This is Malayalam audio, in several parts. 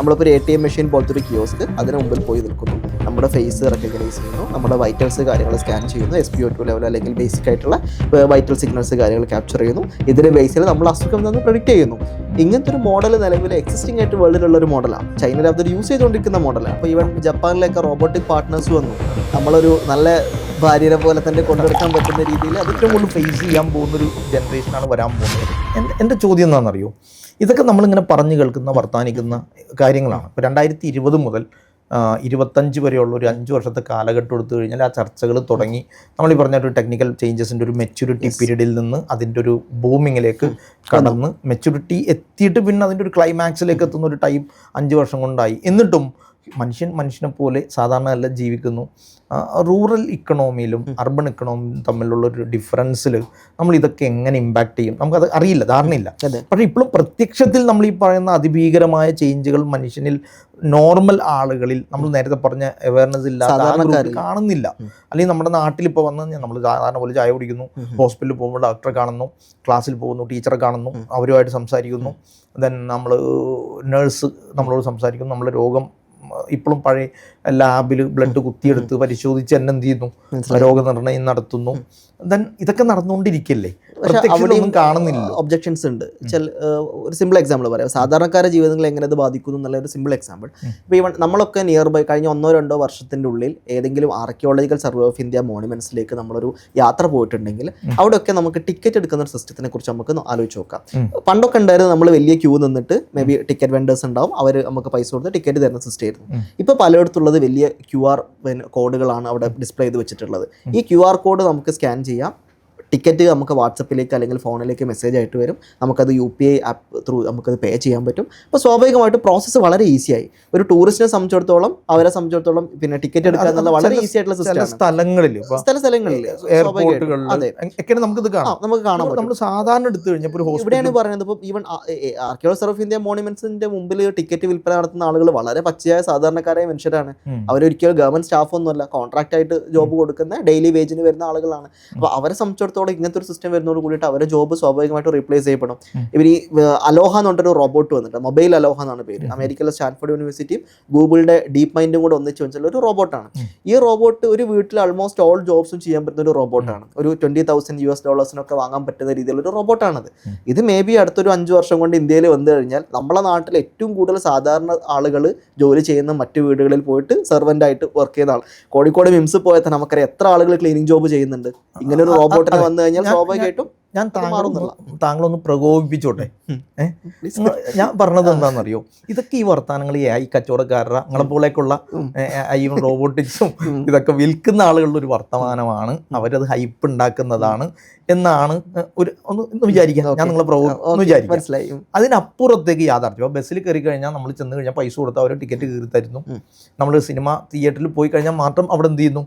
നമ്മളിപ്പോൾ ഒരു എ ടി എം മെഷീൻ പോലത്തെ ഒരു കിയോസ്ക് അതിന് മുമ്പിൽ പോയി നിൽക്കുന്നു. നമ്മുടെ ഫേസ് റെക്കഗ്നൈസ് ചെയ്യുന്നു. നമ്മുടെ വൈറ്റൽസ് കാര്യങ്ങൾ സ്കാൻ ചെയ്യുന്നു. S P O two level അല്ലെങ്കിൽ ബേസിക് ആയിട്ടുള്ള വൈറ്റൽ സിഗ്നൽസ് കാര്യങ്ങൾ ക്യാപ്ചർ ചെയ്യുന്നു. ഇതിന്റെ ബേസിൽ നമ്മൾ അസുഖം നിന്ന് പ്രൊഡിക്റ്റ് ചെയ്യുന്നു. ഇങ്ങനത്തെ ഒരു മോഡൽ നിലവിൽ എക്സിസ്റ്റിംഗ് ആയിട്ട് വേൾഡിലുള്ള ഒരു മോഡലാണ് ചൈനയിൽ അതൊരു യൂസ് ചെയ്തുകൊണ്ടിരിക്കുന്ന മോഡലാണ് അപ്പോൾ ഈവൻ ജപ്പാനിലൊക്കെ റോബോട്ടിക് പാർട്ട്നേഴ്സ് വന്നു. നമ്മളൊരു നല്ല ഭാര്യനെ പോലെ തന്നെ കൊണ്ടെടുക്കാൻ പറ്റുന്ന രീതിയിൽ അതൊക്കെ കൂടുതൽ ഫേസ് ചെയ്യാൻ പോകുന്നൊരു ജനറേഷനാണ് വരാൻ പോകുന്നത്. എന്റെ ചോദ്യം എന്താണെന്നറിയോ? ഇതൊക്കെ നമ്മളിങ്ങനെ പറഞ്ഞു കേൾക്കുന്ന വർത്താനിക്കുന്ന കാര്യങ്ങളാണ്. ഇപ്പോൾ രണ്ടായിരത്തി ഇരുപത് മുതൽ ഇരുപത്തഞ്ച് വരെയുള്ള ഒരു അഞ്ച് വർഷത്തെ കാലഘട്ടം എടുത്തു കഴിഞ്ഞാൽ ആ ചർച്ചകൾ തുടങ്ങി. നമ്മൾ ഈ പറഞ്ഞ ഒരു ടെക്നിക്കൽ ചേഞ്ചസിന്റെ ഒരു മെച്യൂരിറ്റി പീരീഡിൽ നിന്ന് അതിന്റെ ഒരു ബൂമിങ്ങിലേക്ക് കടന്ന് മെച്യൂരിറ്റി എത്തിയിട്ട് പിന്നെ അതിന്റെ ഒരു ക്ലൈമാക്സിലേക്ക് എത്തുന്ന ഒരു ടൈം അഞ്ച് വർഷം കൊണ്ടായി. എന്നിട്ടും മനുഷ്യൻ മനുഷ്യനെ പോലെ സാധാരണ അല്ല ജീവിക്കുന്നു. റൂറൽ ഇക്കണോമിയിലും അർബൻ ഇക്കണോമിയും തമ്മിലുള്ള ഒരു ഡിഫറൻസിൽ നമ്മൾ ഇതൊക്കെ എങ്ങനെ ഇമ്പാക്ട് ചെയ്യും? നമുക്കത് അറിയില്ല ധാരണയില്ല. പക്ഷേ ഇപ്പോഴും പ്രത്യക്ഷത്തിൽ നമ്മൾ ഈ പറയുന്ന അതിഭീകരമായ ചേഞ്ചുകൾ മനുഷ്യനിൽ നോർമൽ ആളുകളിൽ നമ്മൾ നേരത്തെ പറഞ്ഞ അവയർനെസ് ഇല്ലാതെ. കാണുന്നില്ല. അല്ലെങ്കിൽ നമ്മുടെ നാട്ടിൽ ഇപ്പോൾ വന്ന് നമ്മൾ സാധാരണ പോലെ ചായ കുടിക്കുന്നു ഹോസ്പിറ്റലിൽ പോകുമ്പോൾ ഡോക്ടറെ കാണുന്നു ക്ലാസ്സിൽ പോകുന്നു ടീച്ചറെ കാണുന്നു അവരുമായിട്ട് സംസാരിക്കുന്നു. ദെൻ നമ്മൾ നേഴ്സ് നമ്മളോട് സംസാരിക്കുന്നു നമ്മളെ രോഗം ഇപ്പോഴും പഴയ ലാബിൽ ബ്ലഡ് കുത്തിയെടുത്ത് പരിശോധിച്ച് എന്നെന്ത് ചെയ്യുന്നു? രോഗനിർണയം നടത്തുന്നു. ദെൻ ഇതൊക്കെ നടന്നുകൊണ്ടിരിക്കല്ലേ? പ്രത്യക്ഷത്തിലൊന്നും കാണുന്നില്ല ഒബ്ജക്ഷൻസ് ഉണ്ട്. ചില ഒരു സിമ്പിൾ എക്സാമ്പിൾ പറയാം. സാധാരണക്കാരുടെ ജീവിതങ്ങളെ എങ്ങനെ അത് ബാധിക്കുന്നു എന്നുള്ള ഒരു സിമ്പിൾ എക്സാമ്പിൾ ഇപ്പോൾ ഈവൻ നമ്മളൊക്കെ നിയർ ബൈ കഴിഞ്ഞ ഒന്നോ രണ്ടോ വർഷത്തിന്റെ ഉള്ളിൽ ഏതെങ്കിലും ആർക്കിയോളജിക്കൽ സർവേ ഓഫ് ഇന്ത്യ മോണുമെന്റ്സിലേക്ക് നമ്മളൊരു യാത്ര പോയിട്ടുണ്ടെങ്കിൽ അവിടെയൊക്കെ നമുക്ക് ടിക്കറ്റ് എടുക്കുന്ന ഒരു സിസ്റ്റത്തിനെ കുറിച്ച് നമുക്ക് ആലോചിച്ച് നോക്കാം. പണ്ടൊക്കെ ഉണ്ടായിരുന്നു നമ്മൾ വലിയ ക്യൂ നിന്നിട്ട് മേ ബി ടിക്കറ്റ് വെൻഡേഴ്സ് ഉണ്ടാവും. അവർ നമുക്ക് പൈസ കൊടുത്ത് ടിക്കറ്റ് തരുന്ന സിസ്റ്റം ആയിരുന്നു. ഇപ്പോൾ പലയിടത്തുള്ളത് വലിയ ക്യു ആർ കോഡുകളാണ് അവിടെ ഡിസ്പ്ലേ ചെയ്ത് വെച്ചിട്ടുള്ളത്. ഈ ക്യു ആർ കോഡ് നമുക്ക് സ്കാൻ ചെയ്യാം. ടിക്കറ്റ് നമുക്ക് വാട്സപ്പിലേക്ക് അല്ലെങ്കിൽ ഫോണിലേക്ക് മെസ്സേജ് ആയിട്ട് വരും. നമുക്കത് U P I app through നമുക്കത് പേ ചെയ്യാൻ പറ്റും. അപ്പോൾ സ്വാഭാവികമായിട്ട് പ്രോസസ്സ് വളരെ ഈസിയായി ഒരു ടൂറിസ്റ്റിനെ സംബന്ധിച്ചിടത്തോളം അവരെ സംബന്ധിച്ചിടത്തോളം പിന്നെ ടിക്കറ്റ് എടുക്കുക എന്നുള്ള വളരെ ഈസി ആയിട്ടുള്ള സിസ്റ്റം സ്ഥലങ്ങളിൽ സ്ഥല സ്ഥലങ്ങളിൽ എയർപോർട്ടുകളിൽ അതെ. നമുക്ക് കാണാൻ പറ്റും. നമ്മൾ സാധാരണ എടുത്തു കഴിഞ്ഞപ്പോൾ ഒരു ഇവിടെയാണ് പറയുന്നത്. ഇപ്പോൾ even archaeology survey of India മോണിമെന്റ്സിന്റെ മുമ്പിൽ ടിക്കറ്റ് വിൽപ്പന നടത്തുന്ന ആളുകൾ വളരെ പച്ചയായ സാധാരണക്കാരായ മനുഷ്യരാണ്. അവരൊരിക്കലും ഗവൺമെന്റ് സ്റ്റാഫ് ഒന്നുമല്ല. കോൺട്രാക്ട് ആയിട്ട് ജോബ് കൊടുക്കുന്ന ഡെയിലി വേജിന് വരുന്ന ആളുകളാണ്. അപ്പോൾ അവരെ സംബന്ധിച്ചിടത്തോളം ഇങ്ങനത്തെ ഒരു സിസ്റ്റം വരുന്നതോട് കൂടിയിട്ട് അവരെ ജോബ് സ്വാഭാവികമായിട്ട് റീപ്ലേസ് ചെയ്യപ്പെടും. ഇവർ ഈ അലോഹ എന്ന് പറഞ്ഞൊരു റോബോട്ട് വന്നിട്ട് മൊബൈൽ അലോഹ എന്നാണ് പേര്. അമേരിക്കയിലെ സ്റ്റാൻഫോർഡ് യൂണിവേഴ്സിറ്റിയും ഗൂഗിളിന്റെ ഡീപ് മൈൻഡും കൂടെ ഒന്നിച്ച് വെച്ചാൽ ഒരു റോബോട്ടാണ് ഈ റോബോട്ട് ഒരു വീട്ടിൽ ആൾമോസ്റ്റ് ഓൾ ജോബ്സും ചെയ്യാൻ പറ്റുന്ന ഒരു റോബോട്ടാണ് ഒരു ട്വന്റി തൗസൻഡ് യു എസ് ഡോളേഴ്സിനൊക്കെ വാങ്ങാൻ പറ്റുന്ന രീതിയിലുള്ള ഒരു റോബോട്ടാണത് ഇത് മേ ബി അടുത്തൊരു അഞ്ച് വർഷം കൊണ്ട് ഇന്ത്യയിൽ വന്നു കഴിഞ്ഞാൽ നമ്മളെ നാട്ടിൽ ഏറ്റവും കൂടുതൽ സാധാരണ ആളുകൾ ജോലി ചെയ്യുന്ന മറ്റു വീടുകളിൽ പോയിട്ട് സെർവന്റ് ആയിട്ട് വർക്ക് ചെയ്യുന്ന ആൾ കോഴിക്കോട് മിംസ് പോയാൽ തന്നെ നമുക്കറിയാം എത്ര ആളുകൾ ക്ലീനിങ് ജോബ് ചെയ്യുന്നുണ്ട്. ഇങ്ങനെ ഒരു റോബോട്ടിന്. വന്നു കഴിഞ്ഞാൽ സ്വാഭാവികമായിട്ടും ഞാൻ. താങ്കളൊന്ന് താങ്കളൊന്ന് പ്രകോപിപ്പിച്ചോട്ടെ. ഞാൻ പറഞ്ഞത് എന്താണെന്നറിയോ? ഇതൊക്കെ ഈ വർത്തമാനങ്ങൾ ഈ ഐ കച്ചവടക്കാരുടെ നിങ്ങളെ പോലെയൊക്കെയുള്ള ഉം. ഐ റോബോട്ടിക്സും ഇതൊക്കെ വിൽക്കുന്ന ആളുകളുടെ ഒരു വർത്തമാനമാണ്. അവരത് ഹൈപ്പ് ഉണ്ടാക്കുന്നതാണ് എന്നാണ് ഒരു ഒന്ന് ഒന്ന് വിചാരിക്കാം. ഞാൻ നിങ്ങളെ പ്രകോ ഒന്ന് വിചാരിക്കാം. മനസ്സിലായി. അതിനപ്പുറത്തേക്ക് യാഥാർത്ഥ്യം. അപ്പോൾ ബസ്സിൽ കയറി കഴിഞ്ഞാൽ നമ്മൾ ചെന്ന് കഴിഞ്ഞാൽ പൈസ കൊടുത്ത് അവർ ടിക്കറ്റ് കീറി തരുന്നു. നമ്മൾ സിനിമ തിയേറ്ററിൽ പോയി കഴിഞ്ഞാൽ മാത്രം അവിടെ എന്ത് ചെയ്യുന്നു?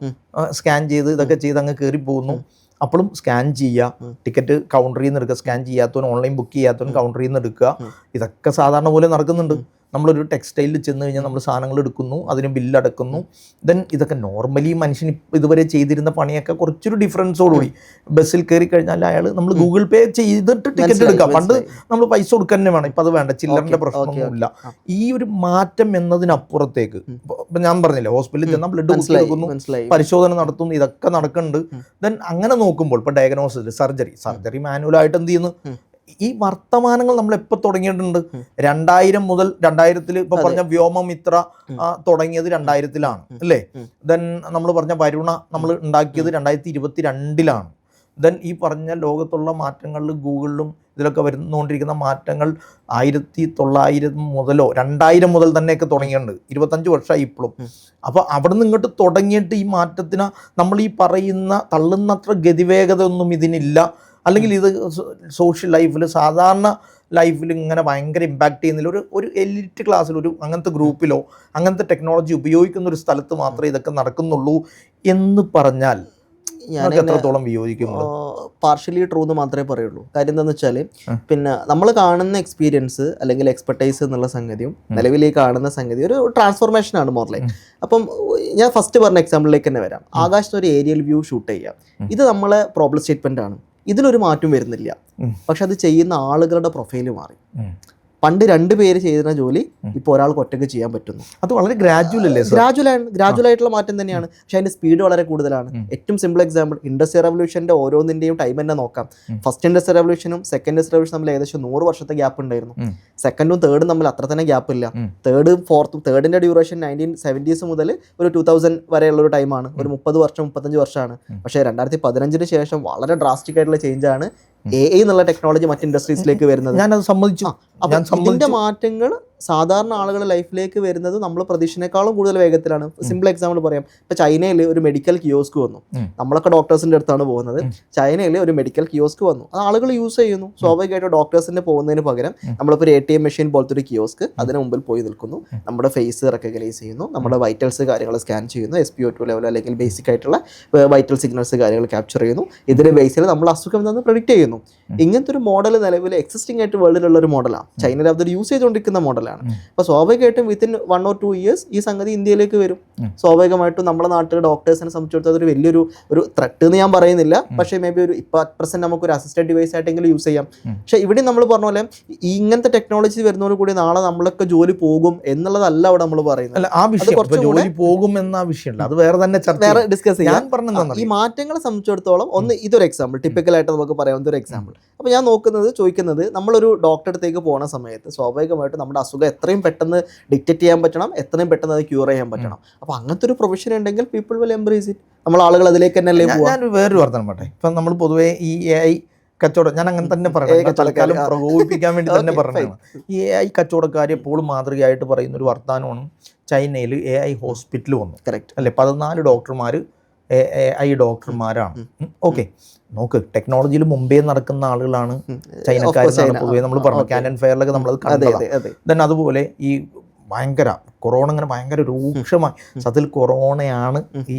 സ്കാൻ ചെയ്ത് ഇതൊക്കെ ചെയ്ത് അങ്ങ് കയറി പോകുന്നു. അപ്പോഴും സ്കാൻ ചെയ്യുക ടിക്കറ്റ് കൗണ്ടറിൽ നിന്ന് എടുക്കുക. സ്കാൻ ചെയ്യാത്തവൻ ഓൺലൈൻ ബുക്ക് ചെയ്യാത്തവൻ കൗണ്ടറിൽ നിന്ന് എടുക്കുക. ഇതൊക്കെ സാധാരണ പോലെ നടക്കുന്നുണ്ട്. നമ്മളൊരു ടെക്സ്റ്റൈലിൽ ചെന്ന് കഴിഞ്ഞാൽ നമ്മൾ സാധനങ്ങൾ എടുക്കുന്നു അതിന് ബില്ലടക്കുന്നു ദെൻ ഇതൊക്കെ നോർമലി മനുഷ്യൻ ഇതുവരെ ചെയ്തിരുന്ന പണിയൊക്കെ കുറച്ചൊരു ഡിഫറൻസോടുകൂടി ബസ്സിൽ കയറി കഴിഞ്ഞാൽ അയാൾ നമ്മൾ ഗൂഗിൾ പേ ചെയ്തിട്ട് ടിക്കറ്റ് എടുക്കാം. പണ്ട് നമ്മൾ പൈസ കൊടുക്കാൻ തന്നെ വേണം. ഇപ്പം അത് വേണ്ട ചില്ലറിന്റെ പ്രശ്നമൊന്നുമില്ല. ഈ ഒരു മാറ്റം എന്നതിനപ്പുറത്തേക്ക്. ഇപ്പം ഞാൻ പറഞ്ഞില്ലേ ഹോസ്പിറ്റലിൽ ചെന്നാൽ ബ്ലഡ് കൊടുക്കുന്നു പരിശോധന നടത്തുന്നു ഇതൊക്കെ നടക്കുന്നുണ്ട്. ദെൻ അങ്ങനെ നോക്കുമ്പോൾ ഇപ്പം ഡയഗ്നോസിസ് സർജറി സർജറി മാനുവലായിട്ട് എന്ത് ചെയ്യുന്നു. ഈ വർത്തമാനങ്ങൾ നമ്മൾ എപ്പോൾ തുടങ്ങിയിട്ടുണ്ട്. രണ്ടായിരം മുതൽ രണ്ടായിരത്തിൽ ഇപ്പൊ. പറഞ്ഞ വ്യോമമിത്ര തുടങ്ങിയത് രണ്ടായിരത്തിലാണ് അല്ലേ. ദെൻ നമ്മൾ പറഞ്ഞ വരുണ നമ്മൾ ഉണ്ടാക്കിയത് രണ്ടായിരത്തി ഇരുപത്തി രണ്ടിലാണ് ദെൻ ഈ പറഞ്ഞ ലോകത്തുള്ള മാറ്റങ്ങളിൽ ഗൂഗിളിലും ഇതിലൊക്കെ വരുന്നുകൊണ്ടിരിക്കുന്ന മാറ്റങ്ങൾ ആയിരത്തി തൊള്ളായിരം മുതലോ രണ്ടായിരം മുതൽ തന്നെയൊക്കെ തുടങ്ങിയിട്ടുണ്ട്. ഇരുപത്തഞ്ച് വർഷമായി ഇപ്പോഴും. അപ്പോൾ അവിടെ നിന്ന് ഇങ്ങോട്ട് തുടങ്ങിയിട്ട് ഈ മാറ്റത്തിന് നമ്മൾ ഈ പറയുന്ന തള്ളുന്നത്ര ഗതിവേഗത ഒന്നും ഇതിനില്ല. അല്ലെങ്കിൽ ഇത് സോഷ്യൽ ലൈഫിൽ സാധാരണ ലൈഫിൽ ഇങ്ങനെ ഭയങ്കര ഇമ്പാക്റ്റ് ചെയ്യുന്നില്ല ഒരു ഒരു എലിറ്റ് ക്ലാസ്സിൽ ഒരു അങ്ങനത്തെ ഗ്രൂപ്പിലോ അങ്ങനത്തെ ടെക്നോളജി ഉപയോഗിക്കുന്ന ഒരു സ്ഥലത്ത് മാത്രമേ ഇതൊക്കെ നടക്കുന്നുള്ളൂ എന്ന് പറഞ്ഞാൽ ഞാൻ എത്രത്തോളം പാർഷ്യലി ട്രൂ എന്ന് മാത്രമേ പറയുള്ളൂ. കാര്യം എന്താണെന്ന് വെച്ചാൽ പിന്നെ നമ്മൾ കാണുന്ന എക്സ്പീരിയൻസ് അല്ലെങ്കിൽ എക്സ്പെർട്ടൈസ് എന്നുള്ള സംഗതിയും നിലവിൽ ഈ കാണുന്ന സംഗതി ഒരു ട്രാൻസ്ഫോർമേഷൻ ആണ് മോർ ലൈക്ക് അപ്പം ഞാൻ ഫസ്റ്റ് പറഞ്ഞ എക്സാമ്പിളിലേക്ക് തന്നെ വരാം. ആകാശത്ത് ഒരു ഏരിയൽ വ്യൂ ഷൂട്ട് ചെയ്യാം. ഇത് നമ്മളെ പ്രോബ്ലം സ്റ്റേറ്റ്മെന്റ് ആണ്. ഇതിലൊരു മാറ്റം വരുന്നില്ല. പക്ഷെ അത് ചെയ്യുന്ന ആളുകളുടെ പ്രൊഫൈൽ മാറി. പണ്ട് രണ്ട് പേര് ചെയ്തിരുന്ന ജോലി ഇപ്പോൾ ഒരാൾക്ക് ഒറ്റയ്ക്ക് ചെയ്യാൻ പറ്റുന്നു. അത് വളരെ ഗ്രാജുവൽ അല്ലേ ഗ്രാജുവൽ ആണ്. ഗ്രാജുവൽ ആയിട്ടുള്ള മാറ്റം തന്നെയാണ്. പക്ഷെ അതിന്റെ സ്പീഡ് വളരെ കൂടുതലാണ്. ഏറ്റവും സിമ്പിൾ എക്സാമ്പിൾ ഇൻഡസ്ട്രിയൽ റവല്യൂഷന്റെ ഓരോന്നിന്റെയും ടൈം തന്നെ നോക്കാം. ഫസ്റ്റ് ഇൻഡസ്ട്രിയൽ റവല്യൂഷനും സെക്കൻഡ് ഇൻഡസ്ട്രിയൽ റവല്യൂഷൻ തമ്മിൽ ഏകദേശം നൂറ് വർഷത്തെ ഗ്യാപ്പ് ഉണ്ടായിരുന്നു. സെക്കൻഡും തേർഡും തമ്മിൽ അത്ര തന്നെ ഗ്യാപ്പ് ഇല്ല. തേർഡും ഫോർത്തും തേർഡിന്റെ ഡ്യൂറേഷൻ നയന്റീൻ സെവന്റീസ് മുതൽ ഒരു ടൂ തൗസൻഡ് വരെയുള്ള ഒരു ടൈമാണ് ഒരു മുപ്പത് വർഷം മുപ്പത്തഞ്ച് വർഷമാണ്. പക്ഷേ രണ്ടായിരത്തി പതിനഞ്ചിന് ശേഷം വളരെ ഡ്രാസ്റ്റിക് ആയിട്ടുള്ള ചേഞ്ച് ആണ് എ എന്നുള്ള ടെക്നോളജി മറ്റ് ഇൻഡസ്ട്രീസിലേക്ക് വരുന്നത്. സമ്മതിച്ചു. ഞാൻ ഇതിന്റെ സമ്മതിച്ചു മാറ്റങ്ങൾ സാധാരണ ആളുകൾ ലൈഫിലേക്ക് വരുന്നത് നമ്മൾ പ്രതീക്ഷനേക്കാളും കൂടുതൽ വേഗത്തിലാണ്. സിമ്പിൾ എക്സാമ്പിൾ പറയാം. ഇപ്പൊ ചൈനയിൽ ഒരു മെഡിക്കൽ കിയോസ്ക് വന്നു. നമ്മളൊക്കെ ഡോക്ടേഴ്സിന്റെ അടുത്താണ് പോകുന്നത്. ചൈനയിൽ ഒരു മെഡിക്കൽ കിയോസ്ക് വന്നു. അത് ആളുകൾ യൂസ് ചെയ്യുന്നു. സ്വാഭാവികമായിട്ടും ഡോക്ടേഴ്സിന്റെ പോകുന്നതിന് പകരം നമ്മളിപ്പോൾ ഒരു എ ടി എം മെഷീൻ പോലത്തെ ഒരു കിയോസ്ക് അതിന് മുമ്പിൽ പോയി നിൽക്കുന്നു. നമ്മുടെ ഫേസ് റെക്കഗ്നൈസ് ചെയ്യുന്നു. നമ്മുടെ വൈറ്റൽസ് കാര്യങ്ങൾ സ്കാൻ ചെയ്യുന്നു. S P O two level അല്ലെങ്കിൽ ബേസിക് ആയിട്ടുള്ള വൈറ്റൽ സിഗ്നൽസ് കാര്യങ്ങൾ ക്യാപ്ചർ ചെയ്യുന്നു. ഇതിന്റെ ബേസിൽ നമ്മൾ അസുഖം എന്താണെന്ന് പ്രഡിക്റ്റ് ചെയ്യുന്നു. ഇങ്ങനത്തെ ഒരു മോഡൽ നിലവിൽ എക്സിസ്റ്റിംഗ് ആയിട്ട് വേൾഡിലുള്ള ഒരു മോഡലാണ് ചൈനയിൽ അവർ യൂസ് ചെയ്തുകൊണ്ടിരിക്കുന്ന മോഡലാണ് അപ്പോൾ സ്വാഭാവികമായിട്ടും within one or two years ഈ സംഗതി ഇന്ത്യയിലേക്ക് വരും. സ്വാഭാവികമായിട്ടും നമ്മുടെ നാട്ടിലെ ഡോക്ടേഴ്സിനെ സംബന്ധിച്ചിടത്തോളം അതൊരു വലിയൊരു ഒരു ത്രട്ട് എന്ന് ഞാൻ പറയുന്നില്ല. പക്ഷേ മേ ബി ഒരു ഇപ്പോൾ അറ്റ് പ്രസന്റ് നമുക്ക് ഒരു അസിസ്റ്റന്റ് ഡിവൈസ് ആയിട്ടെങ്കിലും യൂസ് ചെയ്യാം. പക്ഷെ ഇവിടെ നമ്മൾ പറഞ്ഞ പോലെ ഇങ്ങനത്തെ ടെക്നോളജി വരുന്നതോട് കൂടി നാളെ നമ്മളൊക്കെ ജോലി പോകും എന്നുള്ളതല്ല അവിടെ നമ്മൾ പറയുന്നത്. അല്ല ആ വിഷയം. ജോലി പോകും എന്ന വിഷയമല്ല. അത് വേറെ തന്നെ ചർച്ച വേറെ ഡിസ്കസ് ചെയ്യാം. ഞാൻ പറഞ്ഞെന്താണെന്ന് ഈ മാറ്റങ്ങളെ സംബന്ധിച്ചിടത്തോളം ഒന്ന് ഇതൊരു എക്സാമ്പിൾ ടിപ്പിക്കലായിട്ട് നമുക്ക് പറയാവുന്ന ഒരു എക്സാമ്പിൾ അപ്പോൾ ഞാൻ നോക്കുന്നത് ചോദിക്കുന്നത് നമ്മളൊരു ഡോക്ടറെ അടുത്തേക്ക് പോകുന്ന സമയത്ത് സ്വാഭാവികമായിട്ടും നമ്മുടെ അസുഖം എത്രയും പെട്ടെന്ന് ഡിക്റ്റേറ്റ് ചെയ്യാൻ പറ്റണം എത്രയും പെട്ടെന്ന് അത് ക്യൂർ ചെയ്യാൻ പറ്റണം. അപ്പോൾ അങ്ങനത്തെ ഒരു പ്രൊഫഷൻ ഉണ്ടെങ്കിൽ പീപ്പിൾ വിൽ എംബ്രേസ് ഇറ്റ് നമ്മൾ ആളുകൾ അതിലേക്ക് തന്നെ അല്ലേ ഞാൻ- വേറൊരു വർത്തമാനം പറട്ടെ ഇപ്പം നമ്മൾ പൊതുവേ ഈ എ ഐ കച്ചവടം ഞാൻ അങ്ങനെ തന്നെ പറയണം തൽക്കാലം പ്രകോപിപ്പിക്കാൻ വേണ്ടി തന്നെ പറഞ്ഞു പറഞ്ഞതാണ്. ഈ എ ഐ കച്ചവടക്കാർ എപ്പോഴും മാതൃകയായിട്ട് പറയുന്ന ഒരു വർത്തമാനമാണ് ചൈനയിൽ എ ഐ ഹോസ്പിറ്റൽ വന്നു. കറക്റ്റ് അല്ലെ പതിനാല് ഡോക്ടർമാർ ഐ ഡോക്ടർമാരാണ്. ഓക്കെ. നോക്ക് ടെക്നോളജിയിൽ മുമ്പേ നടക്കുന്ന ആളുകളാണ് ചൈനക്കാരെന്നാണ് പൊതുവെ നമ്മൾ പറഞ്ഞു ക്യാനൻ ഫെയറിലൊക്കെ നമ്മളത് അതെ അതെ ദെൻ അതുപോലെ ഈ ഭയങ്കര കൊറോണ ഇങ്ങനെ ഭയങ്കര രൂക്ഷമായി. സത്യത്തിൽ കൊറോണയാണ് ഈ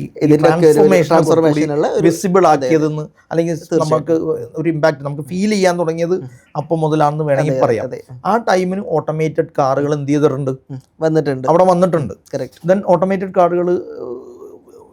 വിസിബിൾ ആക്കിയതെന്ന് അല്ലെങ്കിൽ നമുക്ക് ഒരു ഇമ്പാക്ട് നമുക്ക് ഫീൽ ചെയ്യാൻ തുടങ്ങിയത് അപ്പം മുതലാണെന്ന് വേണമെങ്കിൽ പറയാം. ആ ടൈമിന് ഓട്ടോമേറ്റഡ് കാറുകൾ എന്ത് ചെയ്തിട്ടുണ്ട്? വന്നിട്ടുണ്ട്. അവിടെ വന്നിട്ടുണ്ട്. ദെൻ ഓട്ടോമേറ്റഡ് കാറുകൾ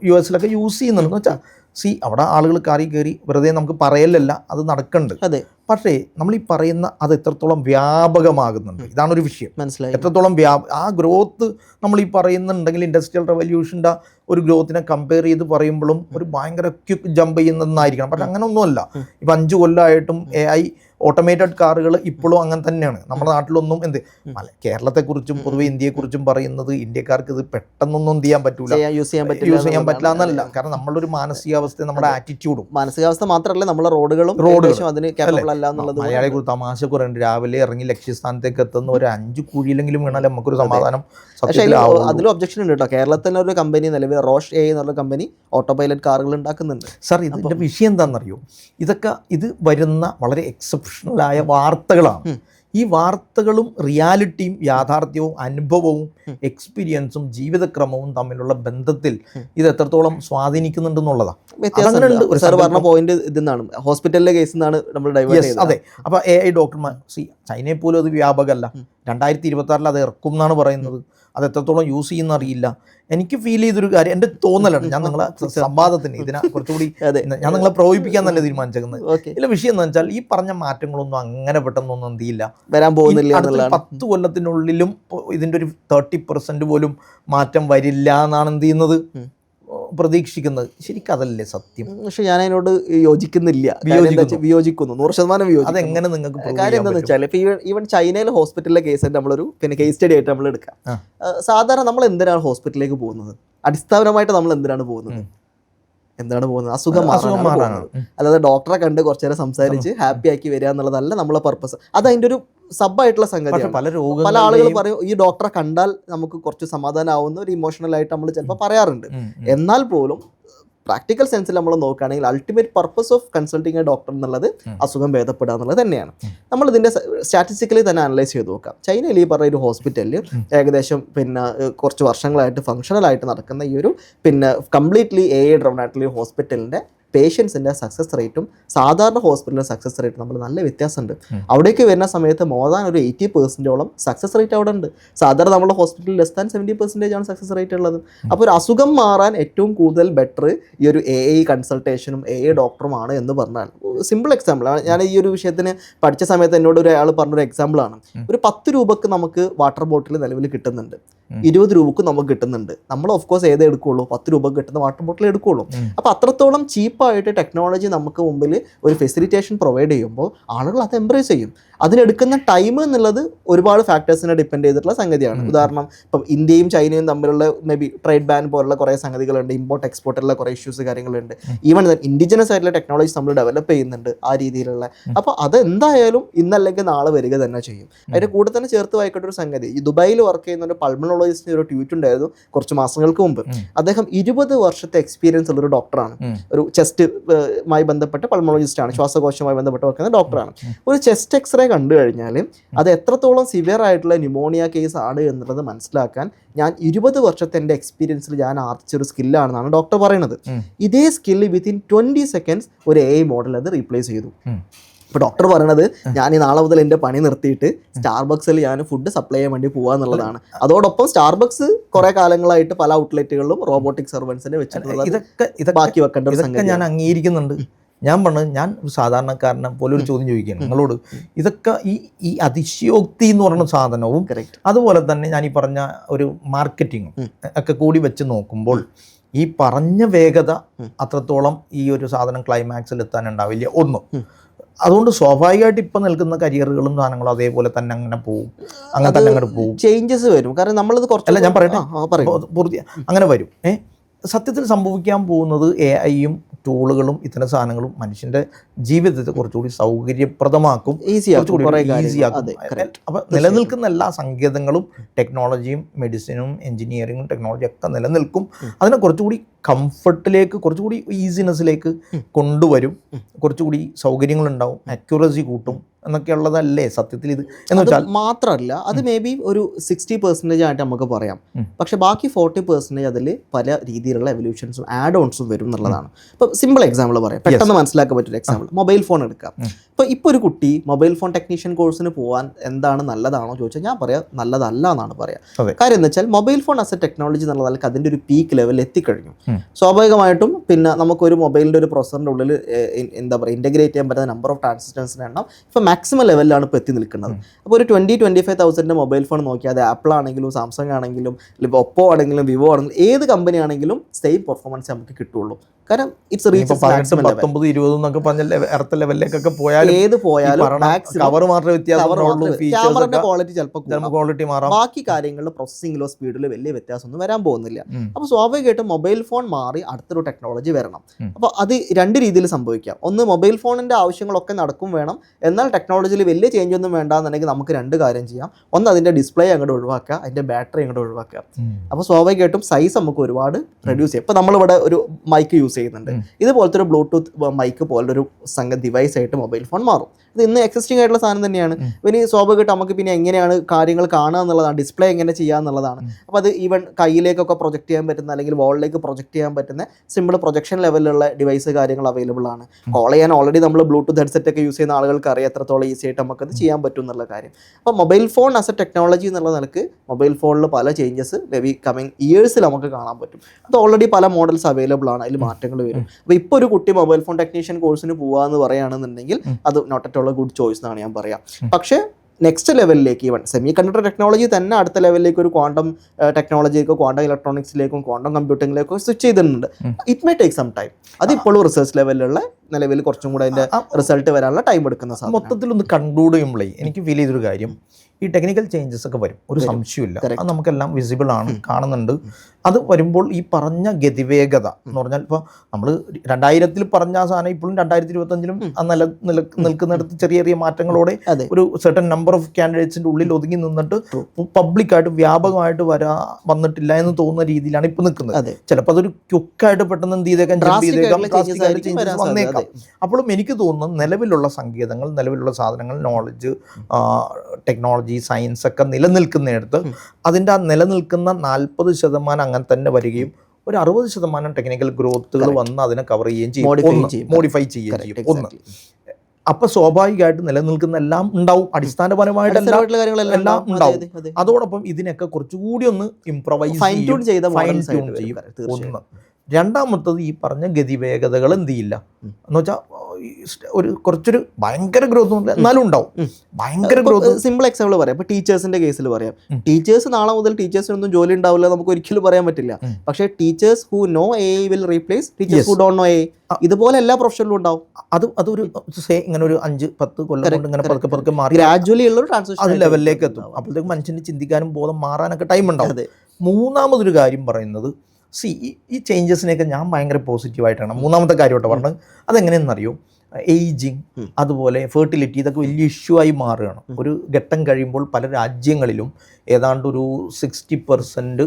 യു എസിലൊക്കെ യൂസ് ചെയ്യുന്നുണ്ടെന്ന് വെച്ചാൽ സി അവിടെ ആളുകൾ കാറി കയറി വെറുതെ നമുക്ക് പറയലല്ല അത് നടക്കുന്നുണ്ട് അതെ. പക്ഷേ നമ്മൾ ഈ പറയുന്ന അത് എത്രത്തോളം വ്യാപകമാകുന്നുണ്ട്? ഇതാണ് ഒരു വിഷയം. മനസ്സിലായി. എത്രത്തോളം ആ ഗ്രോത്ത് നമ്മൾ ഈ പറയുന്നുണ്ടെങ്കിൽ ഇൻഡസ്ട്രിയൽ റവല്യൂഷന്റെ ഒരു ഗ്രോത്തിനെ കമ്പയർ ചെയ്ത് പറയുമ്പോഴും ഒരു ഭയങ്കര ക്വിക്ക് ജമ്പ് ചെയ്യുന്നതെന്നായിരിക്കണം. പക്ഷെ അങ്ങനെ ഒന്നുമല്ല ഇപ്പം അഞ്ച് കൊല്ലമായിട്ടും എ ഐ ഓട്ടോമേറ്റഡ് കാറുകൾ ഇപ്പോഴും അങ്ങനെ തന്നെയാണ്. നമ്മുടെ നാട്ടിലൊന്നും എന്ത് കേരളത്തെക്കുറിച്ചും പൊതുവെ ഇന്ത്യയെക്കുറിച്ചും പറയുന്നത് ഇന്ത്യക്കാർക്ക് ഇത് പെട്ടെന്നൊന്നും എന്ത് ചെയ്യാൻ പറ്റൂല. യൂസ് ചെയ്യാൻ പറ്റില്ല യൂസ് ചെയ്യാൻ പറ്റില്ല എന്നല്ല. കാരണം നമ്മളൊരു മാനസികാവസ്ഥ നമ്മുടെ ആറ്റിറ്റ്യൂഡും മാനസികാവസ്ഥ മാത്രമല്ല നമ്മുടെ റോഡുകളും റോഡുകളും അതിന് അല്ല എന്നുള്ളത് മലയാളി തമാശ കുറയുണ്ട് രാവിലെ ഇറങ്ങി ലക്ഷ്യസ്ഥാനത്തേക്ക് എത്തുന്ന ഒരു അഞ്ച് കുഴിയിലെങ്കിലും വീണാൽ നമുക്കൊരു സമാധാനം പക്ഷേ അതിൽ അതിലും ഒബ്ജക്ഷൻ ഉണ്ട് കേട്ടോ കേരളത്തിൽ ഒരു കമ്പനി നിലവിൽ റോഷ് എ എന്നുള്ള കമ്പനി ഓട്ടോ പൈലറ്റ് കാറുകൾ ഉണ്ടാക്കുന്നുണ്ട്. സാർ ഇതിന്റെ വിഷയം എന്താണെന്നറിയോ? ഇതൊക്കെ ഇത് വരുന്ന വളരെ എക്സെപ്ഷണൽ ആയ വാർത്തകളാണ്. ഈ വാർത്തകളും റിയാലിറ്റിയും യാഥാർത്ഥ്യവും അനുഭവവും എക്സ്പീരിയൻസും ജീവിതക്രമവും തമ്മിലുള്ള ബന്ധത്തിൽ ഇത് എത്രത്തോളം സ്വാധീനിക്കുന്നുണ്ടെന്നുള്ളതാണ് സാർ പറഞ്ഞ പോയിന്റ് ഇതെന്നാണ്. ഹോസ്പിറ്റലിലെ കേസിൽ നിന്നാണ് നമ്മൾ അതെ. അപ്പോൾ എ ഐ ഡോക്ടർമാർ സി ചൈനയെ പോലും അത് വ്യാപകമല്ല. രണ്ടായിരത്തി ഇരുപത്തി ആറിൽ അത് ഇറക്കും എന്നാണ് പറയുന്നത്. അത് എത്രത്തോളം യൂസ് ചെയ്യുന്ന അറിയില്ല. എനിക്ക് ഫീൽ ചെയ്തൊരു കാര്യം എന്റെ തോന്നലാണ്. ഞാൻ നിങ്ങളെ സംവാദത്തിന് ഇതിനെ കുറച്ചുകൂടി ഞാൻ നിങ്ങളെ പ്രലോഭിപ്പിക്കാൻ തന്നെ തീരുമാനിച്ചേക്കുന്നത്. ഇല്ല ഇതിലെ വിഷയം എന്ന് വെച്ചാൽ ഈ പറഞ്ഞ മാറ്റങ്ങളൊന്നും അങ്ങനെ പെട്ടെന്നൊന്നും എന്ത് ചെയ്യില്ല. വരാൻ പോകുന്നില്ല പത്ത് കൊല്ലത്തിനുള്ളിലും ഇതിന്റെ ഇതിന്റെ ഒരു തേർട്ടി പെർസെന്റ് പോലും മാറ്റം വരില്ല എന്നാണ് എന്ത് ചെയ്യുന്നത്. പ്രതീക്ഷിക്കുന്നത്? ശരിക്കും അതല്ലേ സത്യം. പക്ഷെ ഞാൻ അതിനോട് യോജിക്കുന്നില്ല. വിയോജിക്കുന്നു. നൂറ് ശതമാനം അതെങ്ങനെ നിങ്ങൾക്ക് കാര്യം എന്താണെന്ന്? വെച്ചാൽ ഇപ്പൊ ഈവൻ ചൈനയിലെ ഹോസ്പിറ്റലിലെ കേസ് നമ്മളൊരു പിന്നെ കേസ് സ്റ്റഡി ആയിട്ട് നമ്മൾ എടുക്കാം സാധാരണ നമ്മൾ എന്തിനാണ് ഹോസ്പിറ്റലിലേക്ക് പോകുന്നത്? അടിസ്ഥാനപരമായിട്ട് നമ്മൾ എന്തിനാണ് പോകുന്നത് ഉം. എന്തിനാണ് പോകുന്നത്? അസുഖം അസുഖം മാറാനാണ്. അല്ലാതെ ഡോക്ടറെ കണ്ട് കുറച്ചു നേരം സംസാരിച്ച് ഹാപ്പി ആക്കി വരിക എന്നുള്ളതല്ല നമ്മളെ പർപ്പസ് അത് അതിന്റെ ഒരു സബ് ആയിട്ടുള്ള സംഗതി പല പല ആളുകൾ പറയും ഈ ഡോക്ടറെ കണ്ടാൽ നമുക്ക് കുറച്ച് സമാധാനം ആവുന്ന ഒരു ഇമോഷണൽ ആയിട്ട് നമ്മൾ ചിലപ്പോൾ പറയാറുണ്ട്. എന്നാൽ പോലും പ്രാക്ടിക്കൽ സെൻസിൽ നമ്മൾ നോക്കുകയാണെങ്കിൽ ultimate purpose of consulting a doctor എന്നുള്ളത് അസുഖം ഭേദപ്പെടുക എന്നുള്ളത് തന്നെയാണ്. നമ്മൾ ഇതിന്റെ സ്റ്റാറ്റിസ്റ്റിക്കലി തന്നെ അനലൈസ് ചെയ്ത് നോക്കാം. ചൈനയിൽ ഈ പറഞ്ഞ ഒരു ഹോസ്പിറ്റലിൽ ഏകദേശം പിന്നെ കുറച്ച് വർഷങ്ങളായിട്ട് ഫങ്ഷണൽ ആയിട്ട് നടക്കുന്ന ഈ ഒരു പിന്നെ കംപ്ലീറ്റ്ലി എ ഐ ഡ്രവൺ ആയിട്ടുള്ള ഒരു ഹോസ്പിറ്റലിന്റെ പേഷ്യൻസിന്റെ സക്സസ് റേറ്റും സാധാരണ ഹോസ്പിറ്റലിലെ സക്സസ് റേറ്റും നമ്മൾ നല്ല വ്യത്യാസമുണ്ട്. അവിടേക്ക് വരുന്ന സമയത്ത് മോർ ദാൻ ഒരു എയ്റ്റി പെർസെന്റോളം സക്സസ് റേറ്റ് അവിടെ ഉണ്ട്. സാധാരണ നമ്മുടെ ഹോസ്പിറ്റലിൽ ലെസ് ദാൻ സെവന്റി പെർസെന്റേജ് ആണ് സക്സസ് റേറ്റ് ഉള്ളത്. അപ്പോൾ ഒരു അസുഖം മാറാൻ ഏറ്റവും കൂടുതൽ ബെറ്റർ ഈ ഒരു എ ഐ കൺസൾട്ടേഷനും എ ഐ ഡോക്ടറുമാണ് എന്ന് പറഞ്ഞാൽ. സിമ്പിൾ എക്സാമ്പിൾ ഞാൻ ഈ ഒരു വിഷയത്തിന് പഠിച്ച സമയത്ത് എന്നോട് ഒരാൾ പറഞ്ഞൊരു എക്സാമ്പിളാണ് ആണ്. ഒരു പത്ത് രൂപക്ക് നമുക്ക് വാട്ടർ ബോട്ടിൽ നിലവിൽ കിട്ടുന്നുണ്ട്. ഇരുപത് രൂപക്ക് നമുക്ക് കിട്ടുന്നുണ്ട്. നമ്മൾ ഓഫ് കോഴ്സ് ഏതേ എടുക്കുള്ളൂ? പത്ത് രൂപ കിട്ടുന്ന വാട്ടർ ബോട്ടിൽ എടുക്കുള്ളൂ. അപ്പോൾ അത്രത്തോളം ചീപ്പായിട്ട് ടെക്നോളജി നമുക്ക് മുമ്പിൽ ഒരു ഫെസിലിറ്റേഷൻ പ്രൊവൈഡ് ചെയ്യുമ്പോൾ ആളുകൾ അത് എംബ്രേസ് ചെയ്യും. അതിനെടുക്കുന്ന ടൈം എന്നുള്ളത് ഒരുപാട് ഫാക്ടേഴ്സിനെ ഡിപ്പെൻഡ് ചെയ്തിട്ടുള്ള സംഗതിയാണ്. ഉദാഹരണം ഇപ്പം ഇന്ത്യയും ചൈനയും തമ്മിലുള്ള മേ ബി ട്രേഡ് ബാൻ പോലുള്ള കുറേ സംഗതികളുണ്ട്. ഇമ്പോർട്ട് എക്സ്പോർട്ടിലുള്ള കുറേ ഇഷ്യൂസ് കാര്യങ്ങളുണ്ട്. ഈവൻ ഇൻഡിജിനസ് ആയിട്ടുള്ള ടെക്നോളജി നമ്മൾ ഡെവലപ്പ് ചെയ്യുന്നുണ്ട് ആ രീതിയിലുള്ള. അപ്പോൾ അത് എന്തായാലും ഇന്നല്ലെങ്കിൽ നാളെ വരിക തന്നെ ചെയ്യും. അതിന്റെ കൂടെ തന്നെ ചേർത്ത് വായിക്കേണ്ട ഒരു സംഗതി ഈ ദുബായിൽ വർക്ക് ചെയ്യുന്ന ഒരു പൾമണോളജിസ്റ്റിന് ഒരു ട്വീറ്റ് ഉണ്ടായിരുന്നു കുറച്ച് മാസങ്ങൾക്ക് മുമ്പ്. അദ്ദേഹം ഇരുപത് വർഷത്തെ എക്സ്പീരിയൻസ് ഉള്ള ഒരു ഡോക്ടറാണ് ഒരു ചെസ്റ്റ് മായി ബന്ധപ്പെട്ട പൾമോളജിസ്റ്റ് ആണ്. ശ്വാസകോശവുമായി ബന്ധപ്പെട്ട് വർക്കുന്ന ഡോക്ടറാണ് ഒരു ചെസ്റ്റ് എക്സ്റേ കണ്ടു കഴിഞ്ഞാൽ അത് എത്രത്തോളം സിവിയർ ആയിട്ടുള്ള ന്യൂമോണിയ കേസ് ആണ് എന്നുള്ളത് മനസ്സിലാക്കാൻ ഞാൻ ഇരുപത് വർഷത്തെ എന്റെ എക്സ്പീരിയൻസിൽ ഞാൻ ആർജിച്ചൊരു സ്കില്ലാണെന്നാണ് ഡോക്ടർ പറയുന്നത്. ഇതേ സ്കില്ല് വിത്തിൻ ട്വന്റി സെക്കൻഡ്സ് ഒരു എ മോഡൽ അത് റീപ്ലേസ് ചെയ്തു. ഇപ്പോൾ ഡോക്ടർ പറയണത് ഞാൻ ഈ നാളെ മുതൽ എന്റെ പണി നിർത്തിയിട്ട് സ്റ്റാർബക്സിൽ ഞാൻ ഫുഡ് സപ്ലൈ ചെയ്യാൻ വേണ്ടി പോകാന്നുള്ളതാണ് അതോടൊപ്പം സ്റ്റാർബക്സ് കുറെ കാലങ്ങളായിട്ട് പല ഔട്ട്ലെറ്റുകളിലും റോബോട്ടിക് സർവൻസിനെ വെച്ചിട്ടുള്ളത് ഇതൊക്കെ ഇതൊക്കെ ബാക്കി വെക്കേണ്ട ഇതൊക്കെ സംഗതി ഞാൻ അംഗീകരിക്കുന്നുണ്ട്. ഞാൻ പറഞ്ഞു ഞാൻ ഒരു സാധാരണക്കാരനെ പോലെ ഒരു ചോദ്യം ചോദിക്കുകയാണ്. നിങ്ങളോട് ഇതൊക്കെ ഈ ഈ അതിശയോക്തി എന്ന് പറയുന്ന സാധനവും അതുപോലെ തന്നെ ഞാൻ ഈ പറഞ്ഞ ഒരു മാർക്കറ്റിങ്ങും ഒക്കെ കൂടി വെച്ച് നോക്കുമ്പോൾ ഈ പറഞ്ഞ വേഗത അത്രത്തോളം ഈ ഒരു സാധനം ക്ലൈമാക്സിൽ എത്താൻ ഉണ്ടാവില്ല. ഒന്ന്. അതുകൊണ്ട് സ്വാഭാവികമായിട്ട് ഇപ്പം നിൽക്കുന്ന കരിയറുകളും സാധനങ്ങളും അതേപോലെ തന്നെ അങ്ങനെ പോവും. അങ്ങനെ തന്നെ അങ്ങോട്ട് പോവും. ചേഞ്ചസ് വരും. കാരണം നമ്മളിത് കുറച്ച് അല്ല, ഞാൻ പറയട്ടെ. അങ്ങനെ വരും. ഏ? സത്യത്തിൽ സംഭവിക്കാൻ പോകുന്നത് എ ഐയും ടൂളുകളും ഇത്തരം സാധനങ്ങളും മനുഷ്യന്റെ ജീവിതത്തെ കുറച്ചുകൂടി സൗകര്യപ്രദമാക്കും ഈസിയാക്കും. അപ്പം നിലനിൽക്കുന്ന എല്ലാ സങ്കേതങ്ങളും ടെക്നോളജിയും മെഡിസിനും എഞ്ചിനീയറിങ്ങും ടെക്നോളജിയും ഒക്കെ നിലനിൽക്കും. അതിനെ കുറച്ചുകൂടി കംഫർട്ടിലേക്ക് കുറച്ചുകൂടി ഈസിനെസ്സിലേക്ക്. കൊണ്ടുവരും. കുറച്ചുകൂടി സൗകര്യങ്ങളുണ്ടാവും. അക്യുറസി കൂട്ടും. എന്നൊക്കെയുള്ളതല്ലേ സത്യത്തിൽ ഇത്? എന്ന് വെച്ചാൽ മാത്രമല്ല അത് മേ ബി ഒരു സിക്സ്റ്റി പെർസെന്റേജ് ആയിട്ട് നമുക്ക് പറയാം. പക്ഷെ ബാക്കി ഫോർട്ടി പെർസെന്റേജ് അതിൽ പല രീതിയിലുള്ള എവല്യൂഷൻസും ആഡ് ഓൺസും വരും എന്നുള്ളതാണ്. ഇപ്പം സിമ്പിൾ എക്സാമ്പിൾ പറയാം. പെട്ടെന്ന് മനസ്സിലാക്കാൻ ഒരു എക്സാമ്പിൾ മൊബൈൽ ഫോൺ എടുക്കാം. ഇപ്പോൾ ഇപ്പോൾ ഒരു കുട്ടി മൊബൈൽ ഫോൺ ടെക്നീഷ്യൻ കോഴ്സിന് പോകാൻ എന്താണ് നല്ലതാണോ ചോദിച്ചാൽ ഞാൻ പറയാം നല്ലതല്ല എന്നാണ് പറയാം. കാര്യം എന്ന് വെച്ചാൽ mobile phone as a technology എന്നുള്ള നിലയ്ക്ക് അതിന്റെ ഒരു പീക്ക് ലെവലിൽ എത്തിക്കഴിഞ്ഞു. സ്വാഭാവികമായിട്ടും പിന്നെ നമുക്കൊരു മൊബൈലിന്റെ ഒരു പ്രൊസറിന്റെ ഉള്ളിൽ എന്താ പറയുക ഇന്റഗ്രേറ്റ് ചെയ്യാൻ പറ്റുന്ന നമ്പർ ഓഫ് ട്രാൻസിസ്റ്റൻസിന്റെ എണ്ണം ഇപ്പോൾ മാക്സിമം ലെവലിലാണ് ഇപ്പോൾ എത്തി നിൽക്കുന്നത്. അപ്പോൾ ഒരു ട്വന്റി ട്വന്റി ഫൈവ് തൗസൻഡിന്റെ മൊബൈൽ ഫോൺ നോക്കിയാൽ അത് ആപ്പിൾ ആണെങ്കിലും സാംസങ് ആണെങ്കിലും ഒപ്പോ ആണെങ്കിലും വിവോ ആണെങ്കിലും ഏത് കമ്പനി ആണെങ്കിലും സെയിം പെർഫോമൻസ് നമുക്ക് കിട്ടുള്ളൂ. കാരണം ഇറ്റ്സ് ഇപ്പൊ റീച്ച് പത്തൊമ്പത് ഇരുപത് എന്നൊക്കെ പറഞ്ഞ അടുത്ത ലെവലിലേക്കൊക്കെ പോയാലും ഏത് പോയാലും കവർ മാത്രമേ വ്യത്യാസം ക്യാമറയുടെ ക്വാളിറ്റി ചിലപ്പോൾ. ക്വാളിറ്റി മാറാം. ബാക്കി കാര്യങ്ങളിൽ പ്രോസസ്സിംഗിലോ സ്പീഡിലോ വലിയ വ്യത്യാസമൊന്നും വരാൻ പോകുന്നില്ല. അപ്പൊ അപ്പോൾ സ്വാഭാവികമായിട്ടും മൊബൈൽ ഫോൺ മാറി അടുത്തൊരു ടെക്നോളജി വരണം. അപ്പൊ അപ്പോൾ അത് രണ്ട് രീതിയിൽ സംഭവിക്കാം. ഒന്ന് മൊബൈൽ ഫോണിന്റെ ആവശ്യങ്ങളൊക്കെ നടക്കും വേണം. എന്നാൽ ടെക്നോളജിയിൽ വലിയ ചേഞ്ച് ഒന്നും വേണ്ടെന്നുണ്ടെങ്കിൽ നമുക്ക് രണ്ട് കാര്യം ചെയ്യാം. ഒന്ന് അതിന്റെ ഡിസ്പ്ലേ അങ്ങോട്ട് ഒഴിവാക്കുക അതിന്റെ ബാറ്ററി അങ്ങോട്ട് ഒഴിവാക്കുക. അപ്പൊ അപ്പോൾ സ്വാഭാവികമായിട്ടും സൈസ് നമുക്ക് ഒരുപാട് റെഡ്യൂസ് ചെയ്യാം. ഇപ്പോൾ നമ്മളിവിടെ ഒരു മൈക്ക് യൂസ് ചെയ്യുന്നുണ്ട്. ഇതുപോലത്തെ ഒരു ബ്ലൂടൂത്ത് മൈക്ക് പോലൊരു സംഘ ഡിവൈസ് ആയിട്ട് മൊബൈൽ ഫോൺ മാറും. ഇത് ഇന്ന് എക്സിസ്റ്റിംഗ് ആയിട്ടുള്ള സാധനം തന്നെയാണ്. ഇവന് സ്വാഭാവികമായിട്ട് നമുക്ക് പിന്നെ എങ്ങനെയാണ് കാര്യങ്ങൾ കാണുക എന്നുള്ളതാണ് ഡിസ്പ്ലേ എങ്ങനെ ചെയ്യുക എന്നുള്ളതാണ്. അപ്പോൾ അത് ഈവൻ കയ്യിലേക്കൊക്കെ പ്രൊജക്ട് ചെയ്യാൻ പറ്റുന്ന അല്ലെങ്കിൽ വാളിലേക്ക് പ്രൊജക്ട് ചെയ്യാൻ പറ്റുന്ന സിമ്പിൾ പ്രൊജക്ഷൻ ലെവലിലുള്ള ഡിവൈസ് കാര്യങ്ങൾ അവൈലബിൾ ആണ്. കോൾ ചെയ്യാൻ ഓൾറെഡി നമ്മൾ ബ്ലൂടൂത്ത് ഹെഡ്സെറ്റ് ഒക്കെ യൂസ് ചെയ്യുന്ന ആളുകൾക്ക് അറിയാം എത്രത്തോളം ഈസി ആയിട്ട് നമുക്കത് ചെയ്യാൻ പറ്റും എന്നുള്ള കാര്യം. അപ്പോൾ mobile phone as a technology എന്നുള്ള നിലയ്ക്ക് മൊബൈൽ ഫോണിൽ പല ചേഞ്ചസ് മേ ബി കമ്മിങ് ഇയേഴ്സിൽ നമുക്ക് കാണാൻ പറ്റും. അത് ഓൾറെഡി പല മോഡൽസ് അവൈലബിൾ ആണ് അതിൽ മാറ്റങ്ങൾ വരും. അപ്പോൾ ഇപ്പോൾ ഒരു കുട്ടി മൊബൈൽ ഫോൺ ടെക്നീഷ്യൻ കോഴ്സിന് പോകാന്ന് പറയുകയാണെന്നുണ്ടെങ്കിൽ അത് not at all good choice എന്നാണ് ഞാൻ പറയാം. പക്ഷേ നെക്സ്റ്റ് ലെവലിലേക്ക് ഈവൻ സെമി കണ്ടക്ടർ ടെക്നോളജി തന്നെ അടുത്ത ലെവലിലേക്ക് ഒരു ക്വാണ്ടം ടെക്നോളജിയിലേക്കോ ക്വാണ്ടം ഇലക്ട്രോണിക്സിലേക്കും ക്വാണ്ടം കമ്പ്യൂട്ടിങ്ങിലേക്കോ സ്വിച്ച് ചെയ്തിട്ടുണ്ട്. It may take some time അത് ഇപ്പോഴും റിസർച്ച് ലെവലിലുള്ള നിലവിൽ കുറച്ചും കൂടെ അതിന്റെ റിസൾട്ട് വരാനുള്ള ടൈം എടുക്കുന്ന സാധനം മൊത്തത്തിലൊന്ന് കൺക്ലൂഡ് ചെയ്യുമ്പോഴേ എനിക്ക് ഫീൽ ചെയ്തൊരു കാര്യം. ഈ ടെക്നിക്കൽ ചേഞ്ചസ് ഒക്കെ വരും. ഒരു. സംശയമില്ല അത് നമുക്കെല്ലാം വിസിബിൾ ആണ് കാണുന്നുണ്ട്. അത് വരുമ്പോൾ ഈ പറഞ്ഞ ഗതിവേഗത എന്ന് പറഞ്ഞാൽ ഇപ്പോൾ നമ്മൾ രണ്ടായിരത്തിൽ പറഞ്ഞ ആ സാധനം ഇപ്പോഴും രണ്ടായിരത്തി ഇരുപത്തഞ്ചിലും ആ നില നില നിൽക്കുന്നിടത്ത് ചെറിയ ചെറിയ മാറ്റങ്ങളോടെ ഒരു സെർട്ടൺ നമ്പർ ഓഫ് കാൻഡിഡേറ്റ്സിന്റെ ഉള്ളിൽ ഒതുങ്ങി നിന്നിട്ട്. പബ്ലിക്കായിട്ട് വ്യാപകമായിട്ട് വരാ വന്നിട്ടില്ല എന്ന് തോന്നുന്ന രീതിയിലാണ് ഇപ്പൊ നിൽക്കുന്നത്. ചിലപ്പോൾ അതൊരു ക്യുക്കായിട്ട് പെട്ടെന്ന് എന്ത് ചെയ്തേക്കാം. വന്നേക്കാം. അപ്പോഴും എനിക്ക് തോന്നുന്നു നിലവിലുള്ള സങ്കേതങ്ങൾ നിലവിലുള്ള സാധനങ്ങൾ നോളജ് ടെക്നോളജി സയൻസ് ഒക്കെ നിലനിൽക്കുന്നിടത്ത്. അതിന്റെ ആ നിലനിൽക്കുന്ന നാൽപ്പത് ശതമാനം അങ്ങനെ തന്നെ വരികയും ഒരു അറുപത് ശതമാനം ടെക്നിക്കൽ ഗ്രോത്തുകൾ വന്ന് അതിനെ കവർ ചെയ്യുകയും ചെയ്യും. മോഡിഫൈ ചെയ്യുകയും ചെയ്യും ഒന്ന് അപ്പൊ സ്വാഭാവികമായിട്ട് നിലനിൽക്കുന്ന എല്ലാം ഉണ്ടാവും അടിസ്ഥാനപരമായിട്ട് എല്ലാം ഉണ്ടാവും. ഉണ്ടാവും. അതെ, അതെ, അതെ. അതോടൊപ്പം ഇതിനൊക്കെ കുറച്ചുകൂടി ഒന്ന് ഇംപ്രവൈസ് ചെയ്യും. ഒന്ന് രണ്ടാമത്തത് ഈ പറഞ്ഞ ഗതിവേഗതകൾ എന്ത് ചെയ്യില്ല. എന്ന് വെച്ചാൽ ഒരു കുറച്ചൊരു ഭയങ്കര ഗ്രോത്ത് എന്നാലും ഉണ്ടാവും. ഭയങ്കര ഗ്രോത്ത് സിമ്പിൾ എക്സാമ്പിൾ പറയാം. ഇപ്പൊ ടീച്ചേഴ്സിന്റെ കേസിൽ പറയാം. ടീച്ചേഴ്സ് നാളെ മുതൽ ടീച്ചേഴ്സിനൊന്നും ജോലി ഉണ്ടാവില്ല നമുക്ക് ഒരിക്കലും പറയാൻ പറ്റില്ല. പക്ഷേ teachers who know AI will replace teachers. Who don't know AI ഇതുപോലെ എല്ലാ പ്രൊഫഷനിലും ഉണ്ടാവും. അത് അതൊരു സേ ഇങ്ങനെ ഒരു അഞ്ച് പത്ത് കൊല്ലം കൊണ്ട് ഇങ്ങനെ പതുക്കെ പതുക്കെ മാറി ഗ്രാജുവലി ഉള്ള ഒരു ട്രാൻസിഷൻ അത് ലെവലിലേക്ക് എത്തും. അപ്പോഴത്തേക്ക് മനുഷ്യന് ചിന്തിക്കാനും ബോധം മാറാനൊക്കെ ടൈം ഉണ്ടാവും. മൂന്നാമതൊരു കാര്യം പറയുന്നത് സി ഈ ചേഞ്ചസിനെയൊക്കെ ഞാൻ ഭയങ്കര പോസിറ്റീവായിട്ടാണ് മൂന്നാമത്തെ കാര്യമായിട്ട് പറഞ്ഞത്. അതെങ്ങനെയെന്നറിയോ? ഏജിങ് അതുപോലെ ഫെർട്ടിലിറ്റി ഇതൊക്കെ വലിയ ഇഷ്യൂ ആയി മാറുകയാണ്. ഒരു ഘട്ടം കഴിയുമ്പോൾ പല രാജ്യങ്ങളിലും ഏതാണ്ട് ഒരു സിക്സ്റ്റി പെർസെന്റ്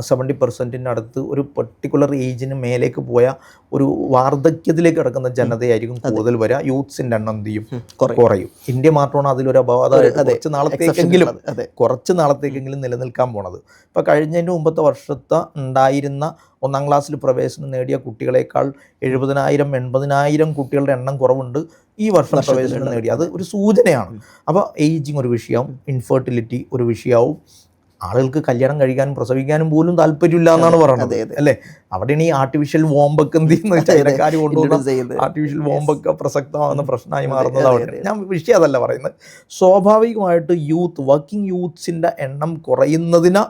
സെവന്റി പെർസെന്റിന്റെ അടുത്ത് ഒരു പെർട്ടിക്കുലർ ഏജിന് മേലേക്ക് പോയ ഒരു വാർദ്ധക്യത്തിലേക്ക് കിടക്കുന്ന ജനതയായിരിക്കും കൂടുതൽ വരിക. യൂത്ത്സിന്റെ എണ്ണം എന്ത് ചെയ്യും? കുറയും. ഇന്ത്യ മാത്രമാണ് അതിലൊരു അപവാദ. കുറച്ച് നാളത്തേക്കെങ്കിലും അതെ. കുറച്ച് നാളത്തേക്കെങ്കിലും നിലനിൽക്കാൻ പോണത്. ഇപ്പോൾ കഴിഞ്ഞതിന്റെ മുമ്പത്തെ വർഷത്തെ ഉണ്ടായിരുന്ന ഒന്നാം ക്ലാസ്സിൽ പ്രവേശനം നേടിയ കുട്ടികളെക്കാൾ എഴുപതിനായിരം എൺപതിനായിരം കുട്ടികളുടെ എണ്ണം കുറവുണ്ട് ഈ വർഷം പ്രവേശനം നേടി അത് ഒരു സൂചനയാണ്. അപ്പോൾ ഏജിങ് ഒരു വിഷയമാവും ഇൻഫെർട്ടിലിറ്റി ഒരു വിഷയവും. ആളുകൾക്ക് കല്യാണം കഴിക്കാനും പ്രസവിക്കാനും പോലും താല്പര്യമില്ല എന്നാണ് പറയുന്നത്. അല്ലേ? അവിടെയാണ് ഈ ആർട്ടിഫിഷ്യൽ വോമ്പൊക്കെ എന്ത് ചെയ്യുന്നത്? ചൈനക്കാർ കൊണ്ടുവന്ന. ആർട്ടിഫിഷ്യൽ ബോംബൊക്കെ പ്രസക്തമാകുന്ന പ്രശ്നമായി മാറുന്നത് അവിടെ ഞാൻ വിഷയം അതല്ല പറയുന്നത്. സ്വാഭാവികമായിട്ട് യൂത്ത് വർക്കിംഗ് യൂത്ത്സിന്റെ എണ്ണം കുറയുന്നതിന്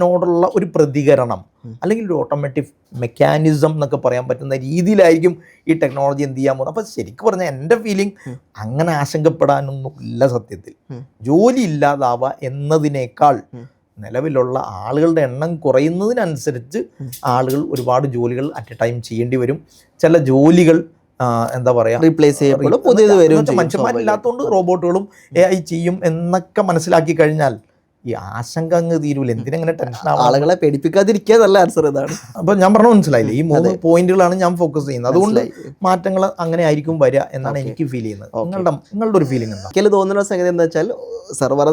നോടുള്ള ഒരു പ്രതികരണം അല്ലെങ്കിൽ ഒരു ഓട്ടോമാറ്റിക് മെക്കാനിസം എന്നൊക്കെ പറയാൻ പറ്റുന്ന രീതിയിലായിരിക്കും ഈ ടെക്നോളജി എന്ത് ചെയ്യാൻ പോകുന്നത്. അപ്പം ശരിക്കും പറഞ്ഞാൽ എന്റെ ഫീലിംഗ് അങ്ങനെ ആശങ്കപ്പെടാനൊന്നും ഇല്ല സത്യത്തിൽ ജോലി ഇല്ലാതാവുക എന്നതിനേക്കാൾ നിലവിലുള്ള ആളുകളുടെ എണ്ണം കുറയുന്നതിനനുസരിച്ച് ആളുകൾ ഒരുപാട് ജോലികൾ അറ്റ് എ ടൈം ചെയ്യേണ്ടി വരും. ചില ജോലികൾ എന്താ പറയാ റീപ്ലേസ് ചെയ്യപ്പെടും പുതിയത് വരും മനുഷ്യന്മാരില്ലാത്തതുകൊണ്ട് റോബോട്ടുകളും എ ഐ ചെയ്യും എന്നൊക്കെ മനസ്സിലാക്കി കഴിഞ്ഞാൽ ഈ ആശങ്ക അങ്ങ് തീരൂല. എന്തിനങ്ങനെ ടെൻഷൻ ആവാം? ആളുകളെ പേടിപ്പിക്കാതിരിക്കാതല്ല ആൻസർ ഇതാണ്. അപ്പൊ ഞാൻ പറഞ്ഞ മനസ്സിലായില്ലേ? ഈ മൂന്ന് പോയിന്റുകളാണ് ഞാൻ ഫോക്കസ് ചെയ്യുന്നത്. അതുകൊണ്ട് മാറ്റങ്ങൾ അങ്ങനെ ആയിരിക്കും വരിക എന്നാണ് എനിക്ക് ഫീൽ ചെയ്യുന്നത്. നിങ്ങളുടെ നിങ്ങളുടെ ഒരു ഫീലിംഗ് എന്താ? എനിക്ക് തോന്നുന്ന സംഗതി എന്താ വെച്ചാൽ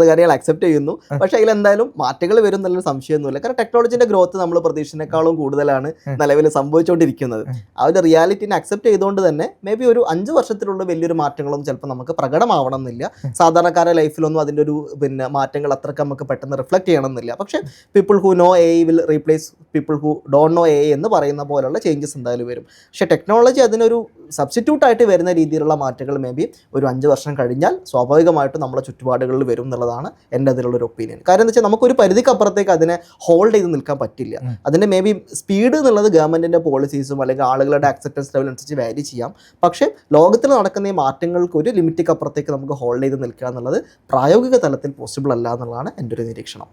കാര്യങ്ങൾ അക്സെപ്റ്റ് ചെയ്യുന്നു. പക്ഷെ അതിൽ എന്തായാലും മാറ്റങ്ങൾ വരും എന്നുള്ളൊരു സംശയമൊന്നുമില്ല. കാരണം ടെക്നോളജിന്റെ ഗ്രോത്ത് നമ്മൾ പ്രതീക്ഷിച്ചതിനേക്കാളും കൂടുതലാണ്. നിലവിൽ സംഭവിച്ചുകൊണ്ടിരിക്കുന്നത് ആ. ഒരു റിയാലിറ്റിനെ അക്സെപ്റ്റ് ചെയ്തുകൊണ്ട് തന്നെ മേ ബി ഒരു അഞ്ച് വർഷത്തിലുള്ള വലിയൊരു മാറ്റങ്ങളും ചിലപ്പോൾ നമുക്ക് പ്രകടമാവണം എന്നില്ല. സാധാരണക്കാരുടെ ലൈഫിലൊന്നും അതിന്റെ ഒരു പിന്നെ മാറ്റങ്ങൾ അത്രയ്ക്ക് നമുക്ക് പെട്ടെന്ന് റിഫ്ലക്റ്റ് ചെയ്യണമെന്നില്ല. പക്ഷേ people who know AI will replace people who don't know AI എന്ന് പറയുന്ന പോലുള്ള ചേഞ്ചസ് എന്തായാലും വരും. പക്ഷേ ടെക്നോളജി അതിനൊരു സബ്സ്റ്റിറ്റ്യൂട്ട് ആയിട്ട് വരുന്ന രീതിയിലുള്ള മാറ്റങ്ങൾ മേ ബി ഒരു അഞ്ച് വർഷം കഴിഞ്ഞാൽ സ്വാഭാവികമായിട്ടും നമ്മുടെ ചുറ്റുപാടുകളിൽ വരും എന്നുള്ളതാണ് എന്റെ അതിലുള്ള ഒരു ഒപ്പീനിയൻ കാരണം എന്ന് വെച്ചാൽ നമുക്കൊരു പരിധിക്കപ്പുറത്തേക്ക് അതിനെ ഹോൾഡ് ചെയ്ത് നിൽക്കാൻ പറ്റില്ല. അതിന്റെ മേ ബി സ്പീഡ് എന്നുള്ളത് ഗവൺമെന്റിന്റെ പോളിസീസും അല്ലെങ്കിൽ ആളുകളുടെ അക്സെപ്റ്റൻസ് ലെവൽ അനുസരിച്ച് വാരി ചെയ്യാം. പക്ഷേ ലോകത്തിൽ നടക്കുന്ന ഈ മാറ്റങ്ങൾക്ക് ഒരു ലിമിറ്റിക്കപ്പുറത്തേക്ക് നമുക്ക് ഹോൾഡ് ചെയ്ത് നിൽക്കുക എന്നുള്ളത് പ്രായോഗിക തലത്തിൽ പോസിബിൾ അല്ല എന്നുള്ളതാണ് എന്റെ എന്റെ ഒരു നിരീക്ഷണം.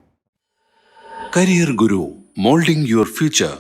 Career Guru moulding your future.